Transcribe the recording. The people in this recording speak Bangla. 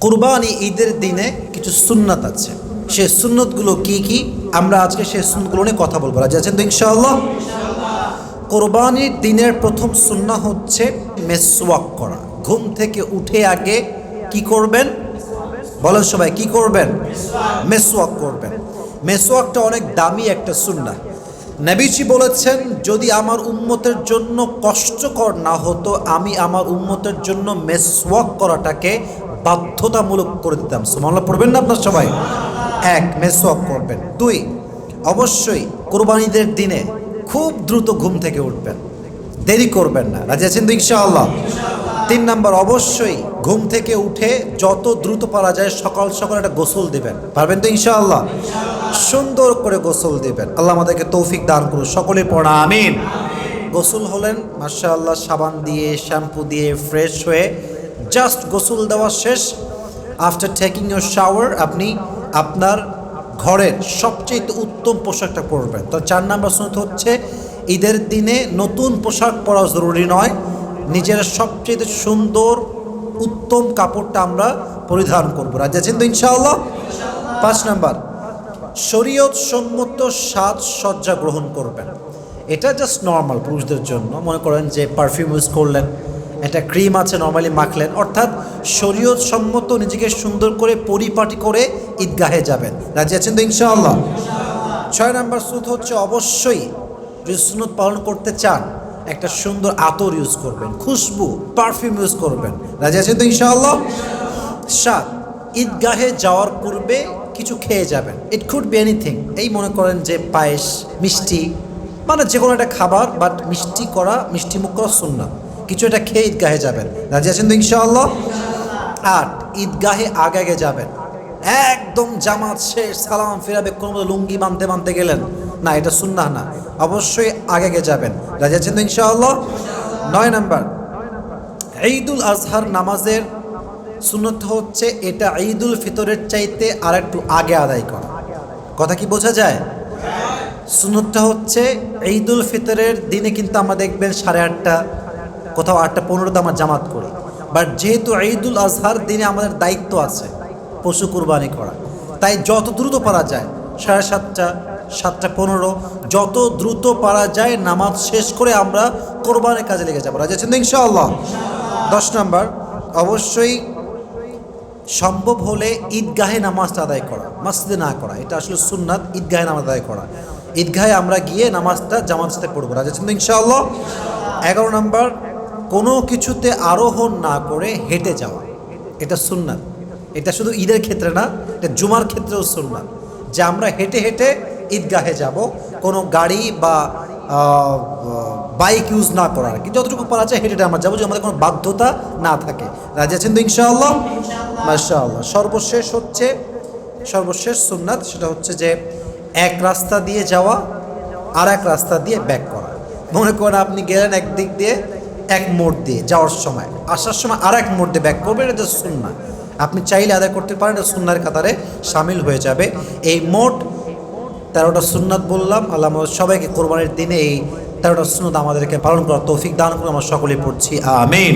কুরবানি ঈদের দিনে কিছু সুন্নাত আছে। সে সুন্নতগুলো কি কি? আমরা আজকে সেই সুন্নতগুলো নিয়ে কথা বলব। রাজি আছেন তো ইনশাআল্লাহ? কোরবানির দিনের প্রথম সুন্না হচ্ছে মেসওয়াক করা। ঘুম থেকে উঠে আগে কি করবেন? বলেন সবাই, কি করবেন? মেসওয়াক করবেন। মেসওয়াকটা অনেক দামি একটা সুন্না। নবীজি বলেছেন, যদি আমার উম্মতের জন্য কষ্টকর না হতো, আমি আমার উম্মতের জন্য মেসওয়াক করাটাকে বাধ্যতামূলক করে দিতাম। সুমাল্লাহ পড়বেন না আপনার সবাই? এক মেসওয়াক করবেন। দুই, অবশ্যই কোরবানিদের দিনে খুব দ্রুত ঘুম থেকে উঠবেন। দেরি করবেন না। রাজি আছেন তো ইনশাআল্লাহ? তিন নাম্বার, অবশ্যই ঘুম থেকে উঠে যত দ্রুত পারা যায় সকাল সকাল একটা গোসল দিবেন। পারবেন তো ইনশাআল্লাহ? সুন্দর করে গোসল দিবেন। আল্লাহ আমাদেরকে তৌফিক দান করুন সকলে পড়া, আমিন। গোসল হলেন মার্শা আল্লাহ সাবান দিয়ে, শ্যাম্পু দিয়ে, ফ্রেশ হয়ে জাস্ট গোসল দেওয়া শেষ। আফটার টেকিং ইউর শাওয়ার আপনি আপনার ঘরের সবচেয়ে উত্তম পোশাকটা পরবেন। তো চার নাম্বার সুনত হচ্ছে, ঈদের দিনে নতুন পোশাক পরা জরুরি নয়। নিজের সবচেয়ে সুন্দর, উত্তম কাপড়টা আমরা পরিধান করব। রাজি আছেন তো ইনশাআল্লাহ? পাঁচ নাম্বার, শরীয়ত সম্মত সাজসজ্জা গ্রহণ করবেন। এটা জাস্ট নর্মাল পুরুষদের জন্য। মনে করেন যে পারফিউম ইউজ করলেন একটা ক্রিম আছে নর্মালি মাখলেন। অর্থাৎ শরীয়ত সম্মত নিজেকে সুন্দর করে পরিপাটি করে ঈদগাহে যাবেন। রাজি আছেন তো ইনশাআল্লাহ? ছয় নম্বর সুত হচ্ছে অবশ্যই সুনত পালন করতে চান, একটা সুন্দর আতর ইউজ করবেন, খুশবু পারফিউম ইউজ করবেন। রাজি আছেন তো ইনশাআল্লাহ? সাত, ঈদগাহে যাওয়ার পূর্বে কিছু খেয়ে যাবেন। ইট কুড বি এনিথিং এই মনে করেন যে পায়েস, মিষ্টি মানে যে কোনো একটা খাবার বাট মিষ্টি করা, মিষ্টি মুখ করা সুন্না কিছু একটা খেয়ে ঈদগাহে যাবেন। রাজি আছেন তো ইনশাআল্লাহ? আট, ঈদগাহে আগে আগে যাবেন। একদম জামাত শেষ, সালাম ফিরাবে কোনো লুঙ্গি বানতে বানতে গেলেন। না, এটা সুন্না না। অবশ্যই আগে আগে যাবেন। রাজি আছেন তো ইনশাআল্লাহ? নয় নাম্বার, ঈদুল আজহার নামাজের সুন্নত হচ্ছে এটা ঈদুল ফিতরের চাইতে আর একটু আগে আদায় করা। কথা কি বোঝা যায়? সুন্নতটা হচ্ছে ঈদুল ফিতরের দিনে কিন্তু আমরা দেখবেন সাড়ে আটটা কোথাও আটটা পনেরোতে আমরা জামাত করি। বাট যেহেতু ঈদুল আজহার দিনে আমাদের দায়িত্ব আছে পশু কুরবানি করা, তাই যত দ্রুত পারা যায়, সাড়ে সাতটা সাতটা পনেরো, যত দ্রুত পারা যায় নামাজ শেষ করে আমরা কোরবানের কাজে লেগে যাব। রাজা আছেন তো ইনশাআল্লাহ? দশ নম্বর, অবশ্যই সম্ভব হলে ঈদগাহে নামাজটা আদায় করা, মসজিদে না করা, এটা আসলে সুন্নাত, ঈদগাহে নামাজ আদায় করা। ঈদগাহে আমরা গিয়ে নামাজটা জামাত পড়ব। রাজা ইনশাআল্লাহ? এগারো নম্বর কোনো কিছুতে আরোহণ না করে হেঁটে যাওয়া। এটা সুন্নাত। এটা শুধু ঈদের ক্ষেত্রে না এটা জুমার ক্ষেত্রেও সুন্নাত। যে আমরা হেঁটে হেঁটে ঈদগাহে যাব কোনো গাড়ি বা বাইক ইউজ না করার। কি যতটুকু পারা যায় হেঁটে হেঁটে আমরা যাব যে আমাদের কোনো বাধ্যতা না থাকে। রাজি আছেন তো ইনশাআল্লাহ? মাশাআল্লাহ। সর্বশেষ হচ্ছে সর্বশেষ সুন্নাত সেটা হচ্ছে যে এক রাস্তা দিয়ে যাওয়া আর এক রাস্তা দিয়ে ব্যাক করা। মনে করেন আপনি গেলেন একদিক দিয়ে এক মোড় দিয়ে যাওয়ার সময়, আসার সময় আর এক মোড় দিয়ে ব্যাক করবেন, এটা সুন্না আপনি চাইলে আদায় করতে পারেন, এটা সুন্নার কাতারে সামিল হয়ে যাবে। এই মোট তেরোটা সুন্নাত বললাম, আল্লাহ সবাইকে কোরবানির দিনে এই তেরোটা সুন্নত আমাদেরকে পালন করার তৌফিক দান করে আমরা সকলে পড়ছি, আমিন।